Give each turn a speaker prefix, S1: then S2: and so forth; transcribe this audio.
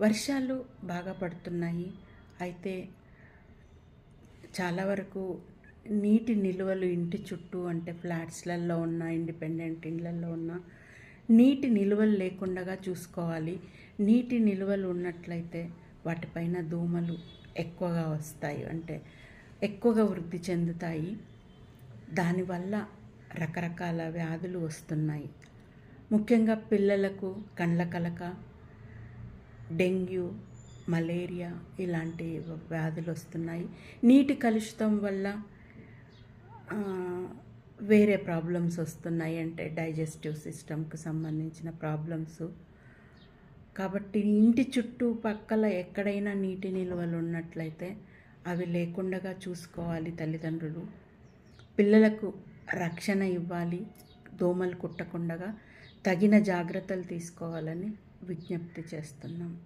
S1: వర్షాలు బాగా పడుతున్నాయి. అయితే చాలా వరకు నీటి నిల్వలు ఇంటి చుట్టూ అంటే ఫ్లాట్స్లలో ఉన్న ఇండిపెండెంట్ ఇళ్ళల్లో ఉన్న నీటి నిల్వలు లేకుండా చూసుకోవాలి. నీటి నిల్వలు ఉన్నట్లయితే వాటిపైన దోమలు ఎక్కువగా వస్తాయి. అంటే ఎక్కువగా వృద్ధి చెందుతాయి. దానివల్ల రకరకాల వ్యాధులు వస్తున్నాయి. ముఖ్యంగా పిల్లలకు కండ్ల కలక డెంగ్యూ మలేరియా ఇలాంటి వ్యాధులు వస్తున్నాయి. నీటి కలుషితం వల్ల వేరే ప్రాబ్లమ్స్ వస్తున్నాయి అంటే డైజెస్టివ్ సిస్టమ్కి సంబంధించిన ప్రాబ్లమ్స్. కాబట్టి ఇంటి చుట్టూ పక్కల ఎక్కడైనా నీటి నిల్వలు ఉన్నట్లయితే అవి లేకుండా చూసుకోవాలి తల్లిదండ్రులు. పిల్లలకు రక్షణ ఇవ్వాలి దోమలు కుట్టకుండా తగిన జాగ్రత్తలు తీసుకోవాలని విజ్ఞప్తి చేస్తున్నాం.